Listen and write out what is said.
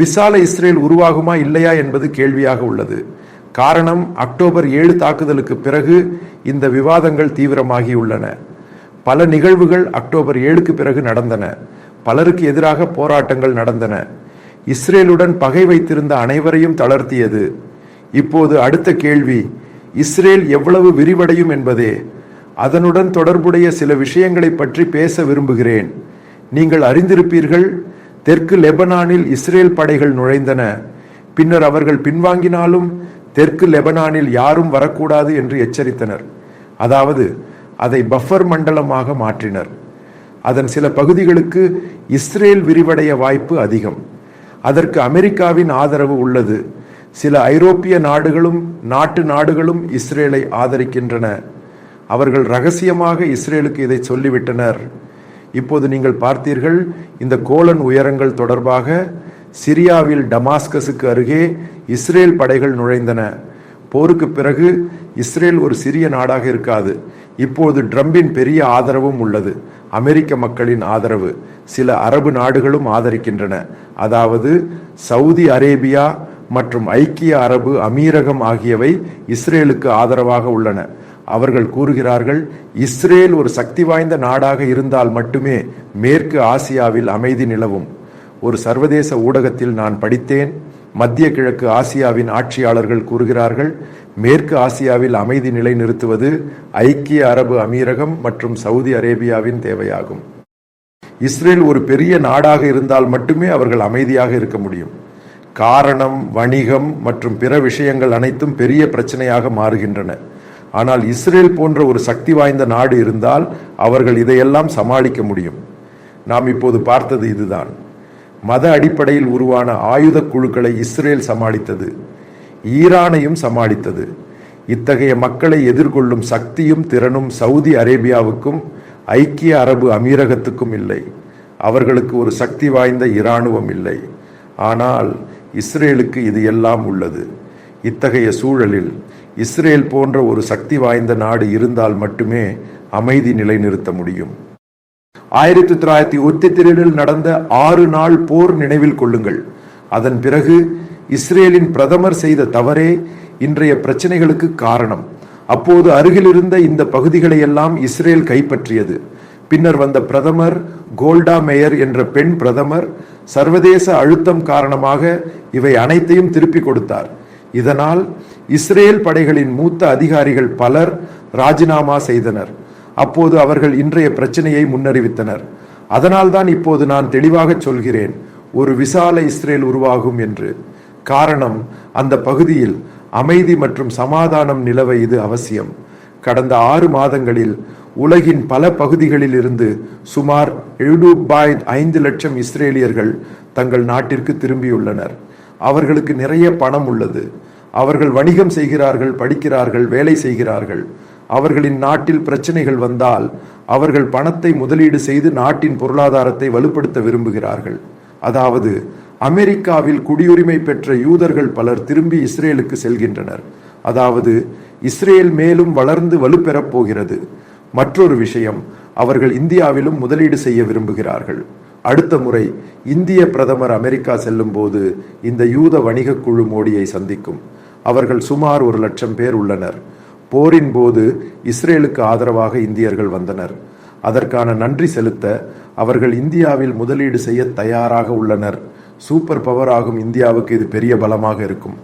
விசால இஸ்ரேல் உருவாகுமா இல்லையா என்பது கேள்வியாக உள்ளது. காரணம் அக்டோபர் ஏழு தாக்குதலுக்கு பிறகு இந்த விவாதங்கள் தீவிரமாகியுள்ளன. பல நிகழ்வுகள் அக்டோபர் ஏழுக்கு பிறகு நடந்தன. பலருக்கு எதிராக போராட்டங்கள் நடந்தன. இஸ்ரேலுடன் பகை வைத்திருந்த அனைவரையும் தளர்த்தியது. இப்போது அடுத்த கேள்வி இஸ்ரேல் எவ்வளவு விரிவடையும் என்பதே. அதனுடன் தொடர்புடைய சில விஷயங்களை பற்றி பேச விரும்புகிறேன். நீங்கள் அறிந்திருப்பீர்கள் தெற்கு லெபனானில் இஸ்ரேல் படைகள் நுழைந்தன. பின்னர் அவர்கள் பின்வாங்கினாலும் தெற்கு லெபனானில் யாரும் வரக்கூடாது என்று எச்சரித்தனர். அதாவது அதை பஃபர் மண்டலமாக மாற்றினர். அதன் சில பகுதிகளுக்கு இஸ்ரேல் விரிவடைய வாய்ப்பு அதிகம். அதற்கு அமெரிக்காவின் ஆதரவு உள்ளது. சில ஐரோப்பிய நாடுகளும் நாட்டு நாடுகளும் இஸ்ரேலை ஆதரிக்கின்றன. அவர்கள் ரகசியமாக இஸ்ரேலுக்கு இதை சொல்லிவிட்டனர். இப்போது நீங்கள் பார்த்தீர்கள் இந்த கோலன் உயரங்கள் தொடர்பாக சிரியாவில் டமாஸ்கஸுக்கு அருகே இஸ்ரேல் படைகள் நுழைந்தன. போருக்கு பிறகு இஸ்ரேல் ஒரு சிறிய நாடாக இருக்காது. இப்போது ட்ரம்பின் பெரிய ஆதரவும் உள்ளது. அமெரிக்க மக்களின் ஆதரவு. சில அரபு நாடுகளும் ஆதரிக்கின்றன. அதாவது சவுதி அரேபியா மற்றும் ஐக்கிய அரபு அமீரகம் ஆகியவை இஸ்ரேலுக்கு ஆதரவாக உள்ளன. அவர்கள் கூறுகிறார்கள் இஸ்ரேல் ஒரு சக்தி வாய்ந்த நாடாக இருந்தால் மட்டுமே மேற்கு ஆசியாவில் அமைதி நிலவும். ஒரு சர்வதேச ஊடகத்தில் நான் படித்தேன் மத்திய கிழக்கு ஆசியாவின் ஆட்சியாளர்கள் கூறுகிறார்கள் மேற்கு ஆசியாவில் அமைதி நிலைநிறுத்துவது ஐக்கிய அரபு அமீரகம் மற்றும் சவுதி அரேபியாவின் தேவையாகும். இஸ்ரேல் ஒரு பெரிய நாடாக இருந்தால் மட்டுமே அவர்கள் அமைதியாக இருக்க முடியும். காரணம் வணிகம் மற்றும் பிற விஷயங்கள் அனைத்தும் பெரிய பிரச்சனையாக மாறுகின்றன. ஆனால் இஸ்ரேல் போன்ற ஒரு சக்தி வாய்ந்த நாடு இருந்தால் அவர்கள் இதையெல்லாம் சமாளிக்க முடியும். நாம் இப்போது பார்த்தது இதுதான். மத அடிப்படையில் உருவான ஆயுத குழுக்களை இஸ்ரேல் சமாளித்தது. ஈரானையும் சமாளித்தது. இத்தகைய மக்களை எதிர்கொள்ளும் சக்தியும் திறனும் சவுதி அரேபியாவுக்கும் ஐக்கிய அரபு அமீரகத்துக்கும் இல்லை. அவர்களுக்கு ஒரு சக்தி வாய்ந்த இராணுவம் இல்லை. ஆனால் இஸ்ரேலுக்கு இது எல்லாம் உள்ளது. இத்தகைய சூழலில் இஸ்ரேல் போன்ற ஒரு சக்தி வாய்ந்த நாடு இருந்தால் மட்டுமே அமைதி நிலைநிறுத்த முடியும். ஆயிரத்தி தொள்ளாயிரத்தி ஒத்தி நடந்த ஆறு நாள் போர் நினைவில் கொள்ளுங்கள். அதன் பிறகு இஸ்ரேலின் பிரதமர் செய்த தவறே இன்றைய பிரச்சனைகளுக்கு காரணம். அப்போது அருகிலிருந்த இந்த பகுதிகளை எல்லாம் இஸ்ரேல் கைப்பற்றியது. பின்னர் வந்த பிரதமர் கோல்டா மேயர் என்ற பெண் பிரதமர் சர்வதேச அழுத்தம் காரணமாக இவை அனைத்தையும் திருப்பி கொடுத்தார். இதனால் இஸ்ரேல் படைகளின் மூத்த அதிகாரிகள் பலர் ராஜினாமா செய்தனர். அப்போது அவர்கள் இன்றைய பிரச்சனையை முன்னறிவித்தனர். அதனால்தான் இப்போது நான் தெளிவாக சொல்கிறேன் ஒரு விசால இஸ்ரேல் உருவாகும் என்று. காரணம் அந்த பகுதியில் அமைதி மற்றும் சமாதானம் நிலவ இது அவசியம். கடந்த ஆறு மாதங்களில் உலகின் பல பகுதிகளில் இருந்து சுமார் எழுநூ ஐந்து லட்சம் இஸ்ரேலியர்கள் தங்கள் நாட்டிற்கு திரும்பியுள்ளனர். அவர்களுக்கு நிறைய பணம் உள்ளது. அவர்கள் வணிகம் செய்கிறார்கள் படிக்கிறார்கள் வேலை செய்கிறார்கள். அவர்களின் நாட்டில் பிரச்சனைகள் வந்தால் அவர்கள் பணத்தை முதலீடு செய்து நாட்டின் பொருளாதாரத்தை வலுப்படுத்த விரும்புகிறார்கள். அதாவது அமெரிக்காவில் குடியுரிமை பெற்ற யூதர்கள் பலர் திரும்பி இஸ்ரேலுக்கு செல்கின்றனர். அதாவது இஸ்ரேல் மேலும் வளர்ந்து வலுப்பெறப் போகிறது. மற்றொரு விஷயம் அவர்கள் இந்தியாவிலும் முதலீடு செய்ய விரும்புகிறார்கள். அடுத்த முறை இந்திய பிரதமர் அமெரிக்கா செல்லும் போது இந்த யூத வணிக குழு மோடியை சந்திக்கும். அவர்கள் சுமார் ஒரு லட்சம் பேர் உள்ளனர். போரின் போது இஸ்ரேலுக்கு ஆதரவாக இந்தியர்கள் வந்தனர். அதற்கான நன்றி செலுத்த அவர்கள் இந்தியாவில் முதலீடு செய்ய தயாராக உள்ளனர். சூப்பர் பவர் ஆகும் இந்தியாவுக்கு இது பெரிய பலமாக இருக்கும்.